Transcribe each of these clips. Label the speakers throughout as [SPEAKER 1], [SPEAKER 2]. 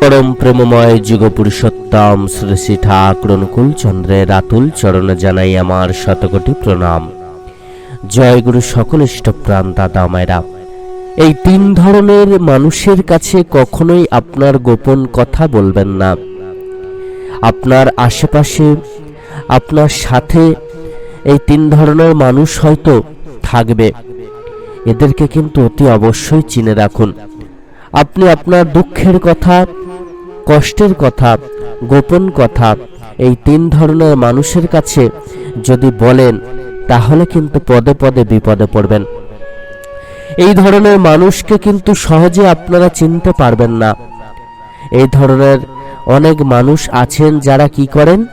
[SPEAKER 1] পরম প্রেমময় যুগ পুরুষোত্তম শ্রী ঠাকুর অনুকূল চন্দ্রের আতুল চরণে জানাই আমার শতকোটি প্রণাম। জয় গুরু সকল ইষ্টপ্রাণ দাদা এই তিন ধরনের মানুষের কাছে কখনোই আপনার গোপন কথা বলবেন না। আপনার আশেপাশে, আপনার সাথে এই তিন ধরনের মানুষ হয়তো থাকবে। এদেরকে কিন্তু অতি অবশ্যই চিনে রাখুন। আপনি আপনার দুঃখের কথা, কষ্টের কথা, গোপন কথা এই তিন ধরনের মানুষের কাছে যদি বলেন, তাহলে কিন্তু পদে পদে বিপদে পড়বেন। এই ধরনের মানুষকে কিন্তু সহজে আপনারা চিনতে পারবেন না। এই ধরনের অনেক মানুষ আছেন যারা কি করেন?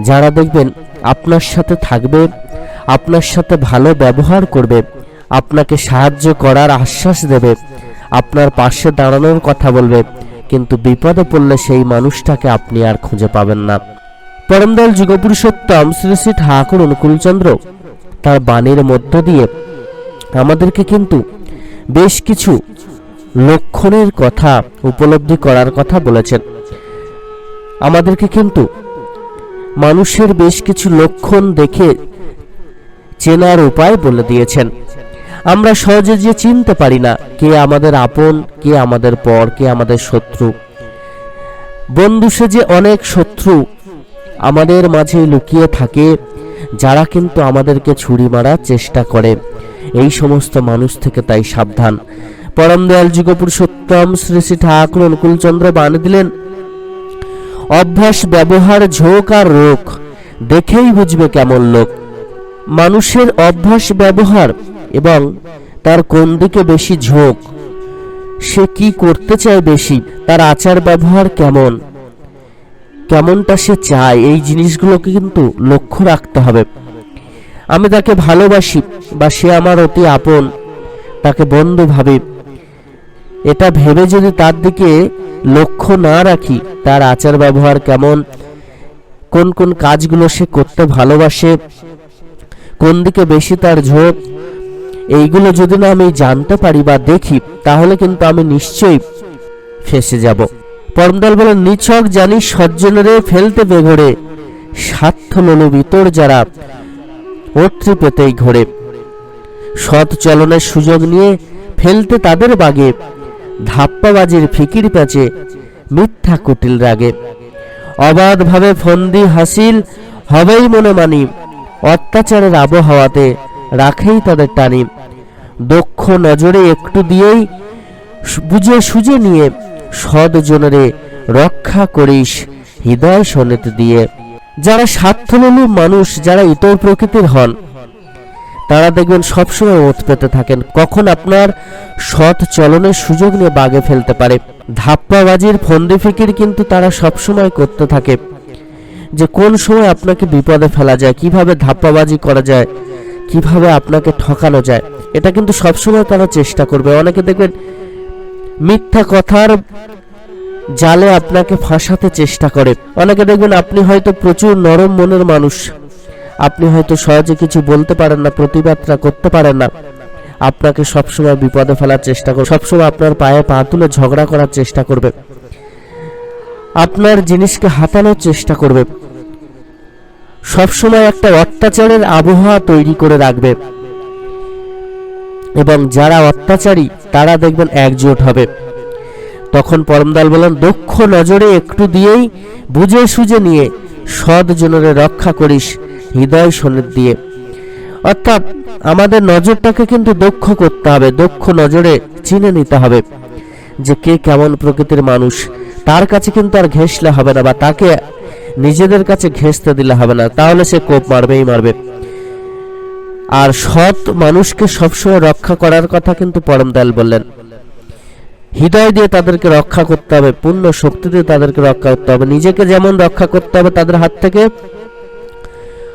[SPEAKER 1] যারা দেখবেন আপনার সাথে থাকবে, আপনার সাথে ভালো ব্যবহার করবে, আপনাকে সাহায্য করার আশ্বাস দেবে আপনার পাশে দাঁড়ানোর কথা বলবে, কিন্তু বিপদে পড়লে সেই মানুষটাকে আপনি আর খুঁজে পাবেন না। পরমদল যুগপুরুষোত্তম শ্রী শ্রী ঠাকুর অনুকূলচন্দ্র তার বাণীর মধ্য দিয়ে আমাদেরকে কিন্তু বেশ কিছু লক্ষণের কথা উপলব্ধি করার কথা বলেছেন। আমাদেরকে কিন্তু মানুষের বেশ কিছু লক্ষণ দেখে চেনার উপায় বলে দিয়েছেন। আমরা সহজে যে চিনতে পারি না কে আমাদের আপন, কে আমাদের পর, কে আমাদের শত্রু। বন্ধু সে যে অনেক শত্রু, আমাদের মাঝে লুকিয়ে থাকে, যারা কিন্তু আমাদেরকে ছুরি মারার চেষ্টা করে। এই সমস্ত মানুষ থেকে তাই সাবধান। পরম দয়াল যুগপুরুষোত্তম শ্রী শ্রী ঠাকুর অনুকূলচন্দ্র বান দিলেন, অভ্যাস, ব্যবহার, ঝোঁক আর রোগ, দেখেই বুঝবে কেমন লোক। মানুষের অভ্যাস ব্যবহার এবং তার কোন দিকে বেশি ঝোঁক? সে কি করতে চায় বেশি? তার আচার ব্যবহার কেমন? কেমনটা সে চায়? এই জিনিসগুলোকে কিন্তু লক্ষ্য রাখতে হবে। আমি তাকে ভালোবাসি বা সে আমার অতি আপন, তাকে বন্ধু ভাবি। এটা ভেবে যদি তার দিকে লক্ষ্য না রাখি, তার আচার ব্যবহার কেমন? কোন কোন কাজগুলো সে করতে ভালোবাসে? কোন দিকে বেশি তার ঝোঁক? এইগুলো যদি না আমি জানতে পারি বা দেখি, তাহলে কিন্তু আমি নিশ্চয়ই ফেসে যাব। পরমদল বলেন, নিছক জানি সজ্জনরে ফেলতে বেঘরে স্বার্থ লোলো ভিতর যারা অর্থি পেতেই ঘোরে। সৎ চলনের সুযোগ নিয়ে ফেলতে তাদের বাগে, ধাপ্পাবাজির ফিকির প্যাচে মিথ্যা কুটিল রাগে। অবাধভাবে ফন্দি হাসিল হবেই মনে মানি অত্যাচারের আবহাওয়াতে রাখেই তাদের টানি দক্ষ নজরে একটু দিয়েই বুঝে সুঝে নিয়ে সদ জনরে রক্ষা করিস হৃদয় সনেত দিয়ে। যারা স্বার্থলোলু মানুষ, যারা ইতর প্রকৃতির হন, তারা দেখবেন সবসময় ওত পেতে থাকেন। কখন আপনার সৎ চলনের সুযোগ নিয়ে বাগে ফেলতে পারে। ধাপ্পাবাজির ফন্দি ফিকির কিন্তু তারা সবসময় করতে থাকে। যে কোন সময় আপনাকে বিপদে ফেলা যায়, কীভাবে ধাপ্পাবাজি করা যায়, কীভাবে আপনাকে ঠকানো যায়, এটা কিন্তু সবসময় তারা চেষ্টা করবে। অনেকে দেখবেন মিথ্যা কথার জালে আপনাকে ফাঁসাতে চেষ্টা করে। অনেকে দেখবেন আপনি হয়তো প্রচুর নরম মনের মানুষ। আপনি হয়তো সহজে কিছু বলতে পারেন না, প্রতিবাদটা করতে পারেন না। আপনাকে সবসময় বিপদে ফেলার চেষ্টা করবে, সবসময় আপনার পায়ে পা তুলে ঝগড়া করার চেষ্টা করবে। আপনার জিনিসকে হাতানোর চেষ্টা করবে। সবসময় একটা অত্যাচারের আবহাওয়া তৈরি করে রাখবে। এবং যারা অত্যাচারী, তারা দেখবেন একজোট হবে। তখন পরমদাল বলেন দক্ষ নজরে একটু দিয়েই বুঝে সুঝে নিয়ে সৎ জনরে রক্ষা করিস হৃদয় সনের দিয়ে। অর্থাৎ আমাদের নজরটাকে কিন্তু দক্ষ করতে হবে দক্ষ নজরে চিনে নিতে হবে যে কে কেমন প্রকৃতির মানুষ। তার কাছে কিন্তু আর ঘেঁষলে হবে না বা তাকে নিজেদের কাছে ঘেঁষতে দিলে হবে না। তাহলে সে কোপ মারবেই মারবে। আর সৎ মানুষকে সবসময় রক্ষা করার কথা কিন্তু পরম দয়াল বললেন। হৃদয় দিয়ে তাদেরকে রক্ষা করতে হবে, পূর্ণ শক্তি দিয়ে তাদেরকে রক্ষা করতে হবে। নিজেকে যেমন রক্ষা করতে হবে, তাদের হাত থেকে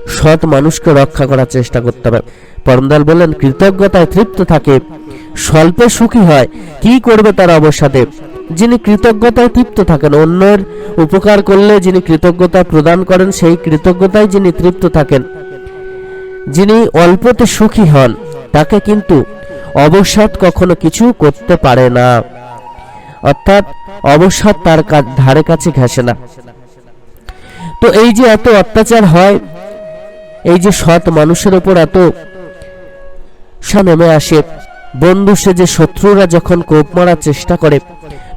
[SPEAKER 1] সৎ মানুষকে রক্ষা করার চেষ্টা করতে হবে। পরমদাল বললেন, কৃতজ্ঞতায় তৃপ্ত থাকে, স্বল্পে সুখী হয়। কি করবে তার অবসাদে? যিনি কৃতজ্ঞতায় তৃপ্ত থাকেন, অন্যের উপকার করলে যিনি কৃতজ্ঞতা প্রদান করেন, সেই কৃতজ্ঞতায় যিনি তৃপ্ত থাকেন। যিনি অল্পতে সুখী হন, তাকে কিন্তু অবসাদ কখনো কিছু করতে পারে না। অর্থাৎ অবসাদ তার ধারে কাছে ঘেসে না। তো এই যে এত অত্যাচার হয়, এই যে সৎ মানুষের ওপর এত সা, নেমে আসে, বন্ধু সে যে শত্রুরা যখন কোপ মারার চেষ্টা করে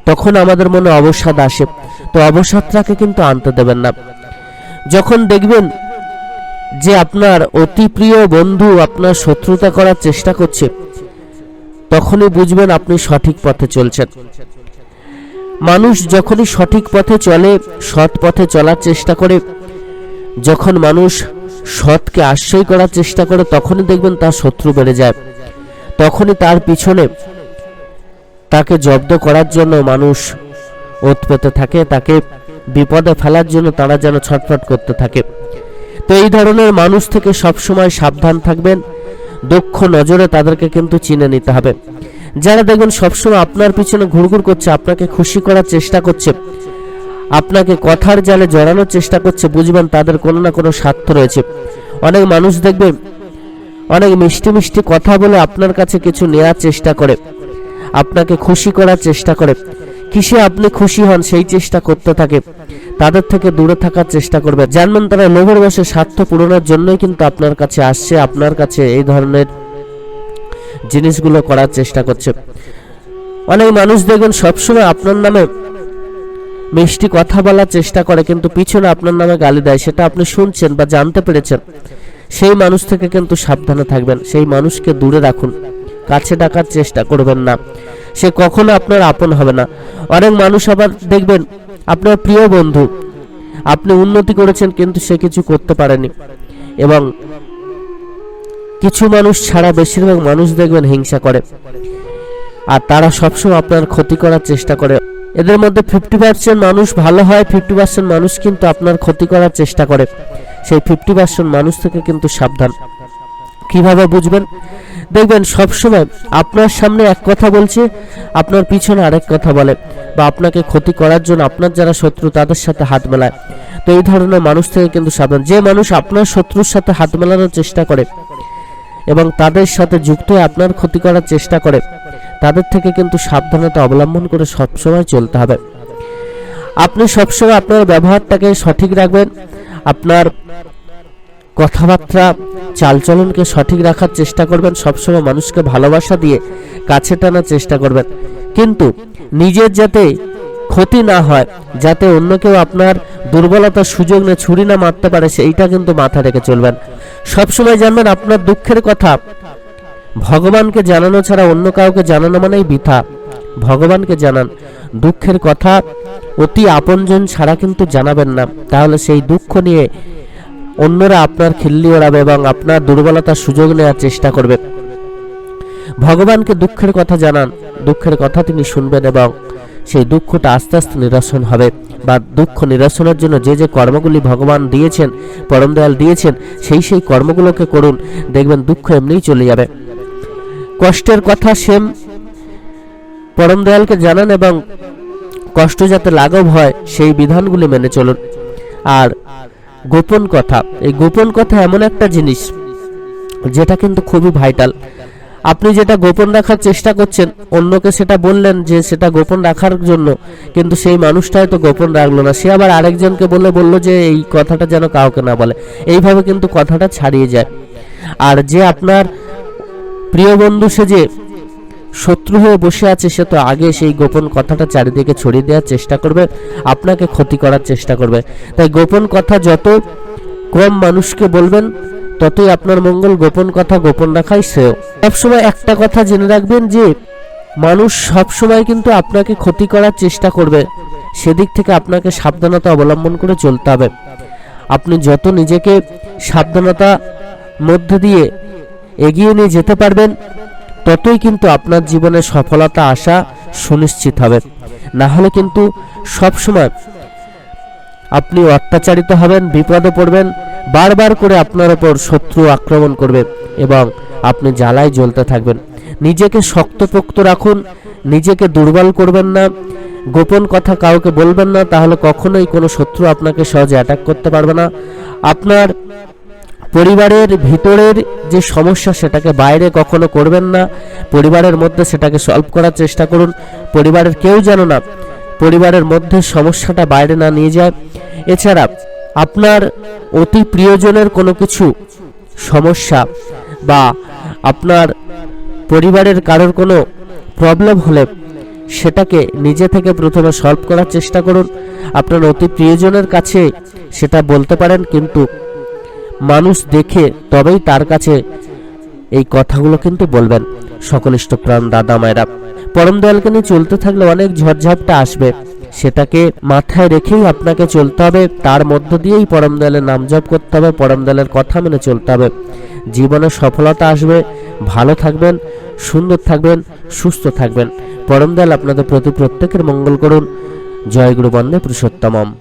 [SPEAKER 1] তখন আমাদের মনে অবসাদ আসে। তো অবসাদটাকে কিন্তু আনতে দেবেন না। যখন দেখবেন যে আপনার অতি প্রিয় বন্ধু আপনার শত্রুতা করার চেষ্টা করছে, তখনই বুঝবেন আপনি সঠিক পথে চলছেন। মানুষ যখনই সঠিক পথে চলে, সৎ পথে চলার চেষ্টা করে, যখন মানুষ সৎকে আশ্রয় করার চেষ্টা করে, তখনই দেখবেন তার শত্রু বেড়ে যায়। তখনই তার পিছনে তাকে জব্দ করার জন্য মানুষ ওত পেতে থাকে, তাকে বিপদে ফেলার জন্য তারা যেন ছটফট করতে থাকে। তো এই ধরনের মানুষ থেকে সবসময় সাবধান থাকবেন দক্ষ নজরে তাদেরকে কিন্তু চিনে নিতে হবে। যারা দেখবেন সবসময় আপনার পিছনে ঘুরঘুর করছে, আপনাকে খুশি করার চেষ্টা করছে, আপনাকে কথার জালে জড়ানোর চেষ্টা করছে, বুঝবেন তাদের কোনো না কোনো স্বার্থ রয়েছে। অনেক মানুষ দেখবে, অনেক মিষ্টি মিষ্টি কথা বলে আপনার কাছে কিছু নেওয়ার চেষ্টা করে। আপনাকে খুশি করার চেষ্টা করে। কিসে আপনি খুশি হন সেই চেষ্টা করতে থাকে। তাদের থেকে দূরে থাকার চেষ্টা করবে। জানবেন তারা লোভের বসে স্বার্থ পূরণের জন্যই কিন্তু আপনার কাছে আসছে, আপনার কাছে এই ধরনের জিনিসগুলো করার চেষ্টা করছে। অনেক মানুষ দেখবেন সবসময় আপনার নামে মিষ্টি কথা বলার চেষ্টা করে, কিন্তু পিছনে আপনার নামে গালি দেয়। সেটা আপনি শুনছেন বা জানতে পেরেছেন। সেই মানুষ থেকে কিন্তু সাবধানে থাকবেন। সেই মানুষকে দূরে রাখুন। কাছে ডাকার চেষ্টা করবেন না। সে কখনো আপনার আপন হবে না। অনেক মানুষ আবার দেখবেন, আপনার প্রিয় বন্ধু, আপনি উন্নতি করেছেন কিন্তু সে কিছু করতে পারেনি। এবং কিছু মানুষ ছাড়া বেশিরভাগ মানুষ দেখবেন হিংসা করে। আর তারা সবসময় আপনার ক্ষতি করার চেষ্টা করে। এদের মধ্যে ফিফটি পার্সেন্ট মানুষ ভালো হয় ফিফটি পার্সেন্ট মানুষ কিন্তু আপনার ক্ষতি করার চেষ্টা করে। সেই ফিফটি পার্সেন্ট মানুষ থেকে কিন্তু সাবধান। কীভাবে বুঝবেন? দেখবেন সবসময় আপনার সামনে এক কথা বলছে, আপনার পিছনে আরেক কথা বলে বা আপনাকে ক্ষতি করার জন্য আপনার যারা শত্রু তাদের সাথে হাত মেলায়। তো এই ধরনের মানুষ থেকে কিন্তু সাবধান। যে মানুষ আপনার শত্রুর সাথে হাত মেলানোর চেষ্টা করে এবং তাদের সাথে যুক্ত হয়ে আপনার ক্ষতি করার চেষ্টা করে, তাদের থেকে কিন্তু সাবধানতা অবলম্বন করে সবসময় চলতে হবে। আপনি সবসময় আপনার ব্যবহারটাকে সঠিক রাখবেন, আপনার কথাবার্তা, চালচলনকে সঠিক রাখার চেষ্টা করবেন, সবসময় মানুষকে ভালোবাসা দিয়ে কাছে টানার চেষ্টা করবেন। কিন্তু নিজের যাতে ক্ষতি না হয়, যাতে অন্য কেউ আপনার দুর্বলতার সুযোগ নিয়ে ছুরি না মারতে পারে, সেইটা কিন্তু মাথা রেখে চলবেন। সবসময় জানবেন আপনার দুঃখের কথা। ভগবানকে জানানো ছাড়া অন্য কাউকে জানানো মানেই বৃথা। ভগবানকে জানান, দুঃখের কথা অতি আপনজন ছাড়া কিন্তু জানাবেন না। তাহলে সেই দুঃখ নিয়ে অন্যরা আপনার খিল্লি ওড়াবে এবং আপনার দুর্বলতার সুযোগ নেওয়ার চেষ্টা করবে। ভগবানকে দুঃখের কথা জানান। দুঃখের কথা তিনি শুনবেন এবং সেই দুঃখটা আস্তে আস্তে নিরসন হবে বা দুঃখ নিরসনের জন্য যে যে কর্মগুলি ভগবান দিয়েছেন, পরম দয়াল দিয়েছেন, সেই সেই কর্মগুলোকে করুন। দেখবেন দুঃখ এমনিই চলে যাবে। কষ্টের কথা সেম পরম দয়ালকে জানান এবং কষ্ট যাতে লাঘব হয়, সেই বিধানগুলি মেনে চলুন। আর গোপন কথা। এই গোপন কথা এমন একটা জিনিস, যেটা কিন্তু খুবই ভাইটাল আপনি যেটা গোপন রাখার চেষ্টা করছেন, অন্যকে সেটা বললেন যে সেটা গোপন রাখার জন্য, কিন্তু সেই মানুষটা হয়তো গোপন রাখল না। সে আবার আরেকজনকে বলে, বলল যে এই কথাটা যেন কাউকে না বলে। এইভাবে কিন্তু কথাটা ছাড়িয়ে যায়। আর যে আপনার প্রিয় বন্ধু সে যে শত্রু হয়ে বসে আছে, সে তো আগে সেই গোপন কথাটা চারিদিকে ছড়িয়ে দেওয়ার চেষ্টা করবে, আপনাকে ক্ষতি করার চেষ্টা করবে। তাই গোপন কথা যত কম মানুষকে বলবেন, ততই আপনার মঙ্গল গোপন কথা গোপন রাখাই শ্রেয়। সবসময় একটা কথা জেনে রাখবেন যে, মানুষ সবসময় কিন্তু আপনাকে ক্ষতি করার চেষ্টা করবে। সেদিক থেকে আপনাকে সাবধানতা অবলম্বন করে চলতে হবে। আপনি যত নিজেকে সাবধানতা মধ্যে দিয়ে এগিয়ে নিয়ে যেতে পারবেন ততই কিন্তু আপনার জীবনে সফলতা আসা সুনিশ্চিত হবে। না হলে কিন্তু সবসময় আপনি অত্যাচারিত হবেন, বিপদে পড়বেন, বারবার করে আপনার ওপর শত্রু আক্রমণ করবে এবং আপনি জ্বালায় জ্বলতে থাকবেন। নিজেকে শক্তপোক্ত রাখুন, নিজেকে দুর্বল করবেন না, গোপন কথা কাউকে বলবেন না, তাহলে কখনোই কোনো শত্রু আপনাকে সহজে অ্যাটাক করতে পারবে না। আপনার পরিবারের ভিতরের যে সমস্যা সেটাকে বাইরে কখনো করবেন না। পরিবারের মধ্যে সেটাকে সলভ করার চেষ্টা করুন। পরিবারের কেউ যেন না পরিবারের মধ্যে সমস্যাটা বাইরে না নিয়ে যায়। এছাড়া আপনার অতি প্রিয়জনের কোনো কিছু সমস্যা বা আপনার পরিবারের কারোর কোনো প্রবলেম হলে সেটাকে নিজে থেকে প্রথমে সলভ করার চেষ্টা করুন। আপনার অতি প্রিয়জনের কাছে সেটা বলতে পারেন, কিন্তু মানুষ দেখে তবেই তার কাছে এই কথাগুলো কিন্তু বলবেন। সকনিষ্ঠ প্রাণ, দাদা মায়েরা, পরম দয়ালকে নিয়ে চলতে থাকলে অনেক ঝড়ঝাপটা আসবে। সেটাকে মাথায় রেখেই আপনাকে চলতে হবে। তার মধ্য দিয়েই পরম দয়ালের নাম জপ করতে হবে, পরম দয়ালের কথা মেনে চলতে হবে। জীবনে সফলতা আসবে। ভালো থাকবেন, সুন্দর থাকবেন, সুস্থ থাকবেন। পরম দয়াল আপনাদের প্রতি প্রত্যেকের মঙ্গল করুন। জয় গুরু বন্দে পুরুষোত্তমম।